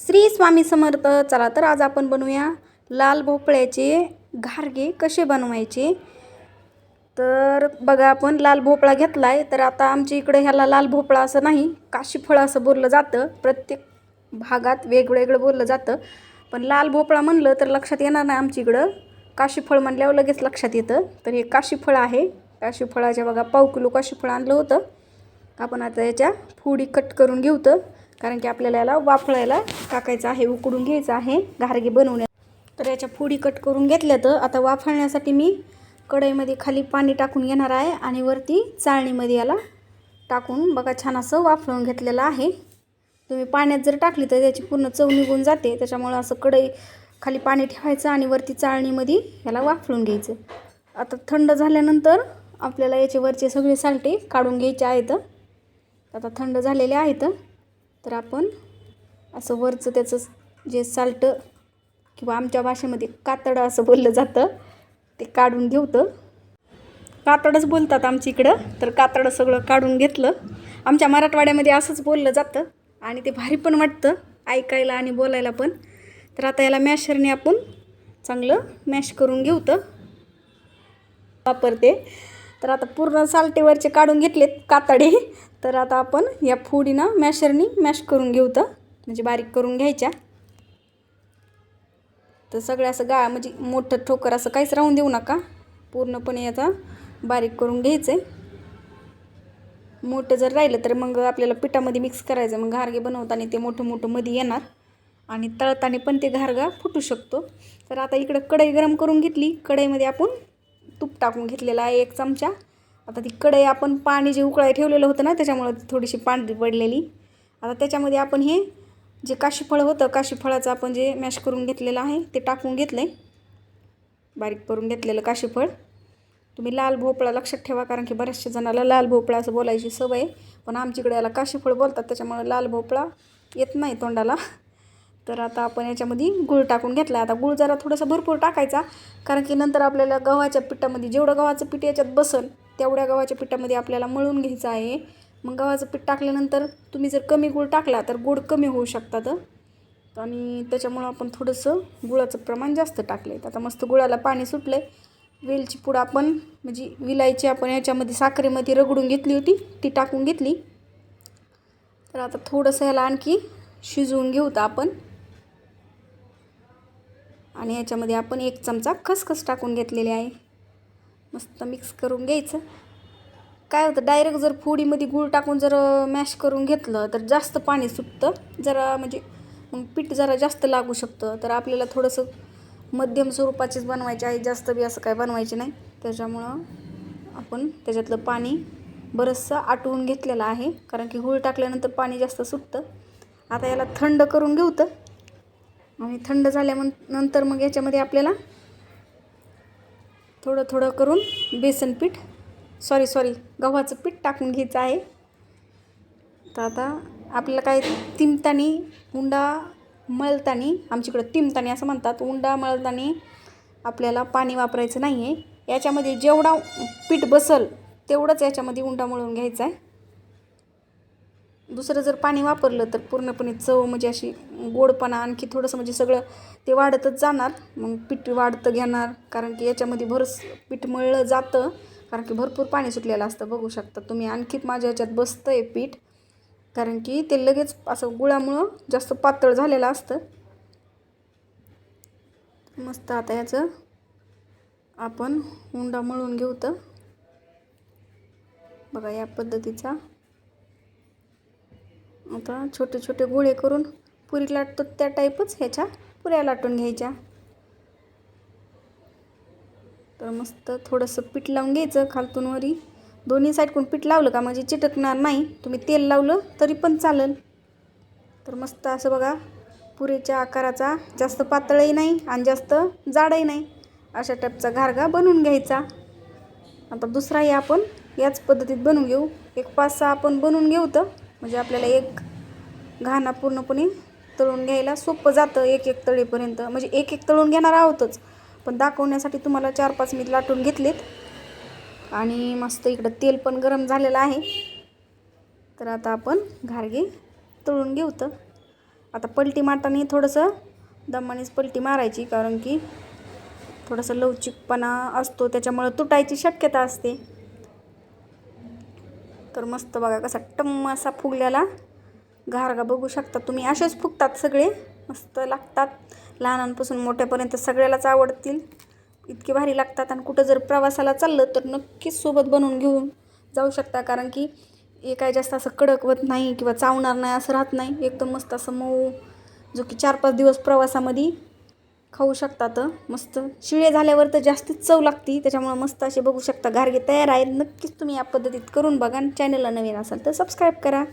श्री स्वामी समर्थ चला तर आज आपण बनवूया लाल भोपळ्याचे घारगे कसे बनवायचे. तर बघा आपण लाल भोपळा घेतला आहे तर आता आमच्या इकडे ह्याला लाल भोपळा असं नाही काशीफळ असं बोललं जातं. प्रत्येक भागात वेगवेगळं बोललं जातं. पण लाल भोपळा म्हणलं तर लक्षात येणार नाही आमच्या इकडं. काशीफळ म्हणल्यावर लगेच लक्षात येतं. तर हे काशीफळ आहे. काशीफळाच्या बघा पाव किलो काशीफळ आणलं होतं. आपण आता याच्या फोडी कट करून घेऊ तर. कारण की आपल्याला याला वाफळायला टाकायचं आहे उकडून घ्यायचं आहे घारगे बनवण्यात तर याच्या फोडी कट करून घेतल्या तर आता वाफळण्यासाठी मी कढईमध्ये खाली पाणी टाकून घेणार आहे आणि वरती चाळणीमध्ये याला टाकून बघा छान असं वाफळून घेतलेलं आहे. तुम्ही पाण्यात जर टाकली तर त्याची पूर्ण चव निघून जाते. त्याच्यामुळं असं कढई खाली पाणी ठेवायचं आणि वरती चाळणीमध्ये याला वाफळून घ्यायचं. आता थंड झाल्यानंतर आपल्याला याचे वरचे सगळे सालटे काढून घ्यायचे आहेत. आता थंड झालेले आहेत. तर आपण असं वरचं त्याचं जे साल्ट किंवा आमच्या भाषेमध्ये कातडं असं बोललं जातं ते काढून घेऊतं. कातडच बोलतात आमच्या इकडं तर कातडं सगळं काढून घेतलं. आमच्या मराठवाड्यामध्ये असंच बोललं जातं आणि ते भारी पण वाटतं ऐकायला आणि बोलायला पण. तर आता याला मॅशरने आपण चांगलं मॅश करून घेऊतं. वापरते. तर आता पूर्ण सालटेवरचे काढून घेतलेत कातडे. तर आता आपण या फुडीनं मॅशरनी मॅश करून घेऊ तर. म्हणजे बारीक करून घ्यायच्या. तर सगळं असं गा म्हणजे मोठं ठोकर असं काहीच राहून देऊ नका. पूर्णपणे याचा बारीक करून घ्यायचं आहे मोठं जर राहिलं तर मग आपल्याला पिठामध्ये मिक्स करायचं. मग घारगे बनवताना ते मोठं मोठं मध्ये येणार. आणि तळताना पण ते घारगा फुटू शकतो. तर आता इकडं कढई गरम करून घेतली. कढईमध्ये आपण तूप टाकून घेतलेला आहे एक चमचा. आता ती कढई आपण पाणी जे उकळाय ठेवलेलं होतं ना त्याच्यामुळं थोडीशी पांढरी पडलेली. आता त्याच्यामध्ये आपण हे जे काशीफळ होतं काशीफळाचं आपण जे मॅश करून घेतलेलं आहे ते टाकून घेतलं आहे बारीक करून घेतलेलं काशीफळ. तुम्ही लाल भोपळा लक्षात ठेवा कारण की बऱ्याचशा जणाला लाल भोपळा असं बोलायची सवय पण आमच्याकडे याला काशीफळ बोलतात त्याच्यामुळं लाल भोपळा येत नाही तोंडाला. तर आता आपण याच्यामध्ये गूळ टाकून घेतला. आता गूळ जरा थोडासा भरपूर टाकायचा कारण की नंतर आपल्याला गव्हाच्या पिठामध्ये जेवढं गव्हाचं पीठ याच्यात बसल तेवढ्या गव्हाच्या पिठामध्ये आपल्याला मळून घ्यायचं आहे. मग गव्हाचं पीठ टाकल्यानंतर तुम्ही जर कमी गूळ टाकला तर गोड कमी होऊ शकतात. आणि त्याच्यामुळं आपण थोडंसं गुळाचं प्रमाण जास्त टाकलं आहे आता मस्त गुळाला पाणी सुटलं आहे वेलची पूड आपण म्हणजे विलायची आपण याच्यामध्ये साखरेमध्ये रगडून घेतली होती ती टाकून घेतली. तर आता थोडंसं ह्याला आणखी शिजवून घेऊ तर आपण. आणि याच्यामध्ये आपण एक चमचा खसखस टाकून घेतलेली आहे. मस्त मिक्स करून घ्यायचं. काय होतं डायरेक्ट जर फोडीमध्ये गूळ टाकून जर मॅश करून घेतलं तर जास्त पाणी सुटतं. जरा म्हणजे मग पीठ जरा जास्त लागू शकतं. तर आपल्याला थोडंसं मध्यम स्वरूपाचीच बनवायची आहे. जास्त बी असं काय बनवायचे नाही. त्याच्यामुळं आपण त्याच्यातलं पाणी बरंचसं आटवून घेतलेलं आहे. कारण की गूळ टाकल्यानंतर पाणी जास्त सुटतं. आता याला थंड करून घेऊ तर. आणि थंड झाल्यामन नंतर मग याच्यामध्ये आपल्याला थोडं थोडं करून बेसन पीठ सॉरी सॉरी गव्हाचं पीठ टाकून घ्यायचं आहे. तर आता आपल्याला काय तिमतानी उंडा मळतानी आमच्याकडं तिमतानी असं म्हणतात उंडा मळतानी आपल्याला पाणी वापरायचं नाही आहे याच्यामध्ये जेवढा पीठ बसल तेवढंच याच्यामध्ये उंडा मळून घ्यायचा आहे. दुसरं जर पाणी वापरलं तर पूर्णपणे चव म्हणजे अशी गोडपणा आणखी थोडंसं म्हणजे सगळं ते वाढतच जाणार. मग पीठ वाढतं घेणार. कारण की याच्यामध्ये भरस पीठ मळलं जातं. कारण की भरपूर पाणी सुटलेलं असतं. बघू शकता तुम्ही आणखी माझ्या ह्याच्यात बसतं आहे पीठ. कारण की ते लगेच असं गुळामुळं जास्त पातळ झालेलं असतं. मस्त आता याचं आपण हुंडा मळून घेऊ तर. बघा या पद्धतीचा आता छोटे छोटे गोळे करून पुरी लाटतो त्या टाईपच ह्याच्या पुऱ्या लाटून घ्यायच्या. तर मस्त थोडंसं पीठ लावून घ्यायचं खालतून वरी. दोन्ही साईडकडून पीठ लावलं का म्हणजे चिटकणार नाही. तुम्ही तेल लावलं तरी पण चालेल. तर मस्त असं बघा पुरेच्या आकाराचा जास्त पातळही नाही आणि जास्त जाडही नाही. अशा टाईपचा घारगा बनवून घ्यायचा. आता दुसराही आपण याच पद्धतीत बनवून घेऊ. एक पाच सहा आपण बनवून घेऊ तर म्हणजे आपल्याला एक घाणा पूर्णपणे तळून घ्यायला सोपं जातं एक एक तळेपर्यंत. म्हणजे एक एक तळून घेणार आहोतच. पण दाखवण्यासाठी तुम्हाला चार पाच मिनिट लाटून घेतलेत. आणि मस्त इकडं तेल पण गरम झालेलं आहे. तर आता आपण घारगे तळून घेऊ तर. आता पलटी मारताना थोडंसं दमानेच पलटी मारायची कारण की थोडंसं लवचिकपणा असतो त्याच्यामुळं तुटायची शक्यता असते. तर मस्त बघा कसा टम्म असा फुगलेला. घारगा बघू शकता तुम्ही. असेच फुगतात सगळे. मस्त लागतात. लहानांपासून मोठ्यापर्यंत सगळ्यालाच आवडतील. इतके भारी लागतात आणि कुठं जर प्रवासाला चाललं तर नक्कीच सोबत बनवून घेऊन जाऊ शकता. कारण की हे काय जास्त असं कडकवत नाही किंवा चावणार नाही असं राहत नाही. एकदम मस्त असं मऊ जो की चार पाच दिवस प्रवासामध्ये खाऊ शकतात मस्त. शिळे झाल्यावर तर जास्त चव लागती त्याच्यामुळं मस्त असे बघू शकता. गार्गे तयार आहेत. नक्कीच तुम्ही या पद्धतीत करून बघा आणि चॅनलला नवीन असाल तर सबस्क्राईब करा.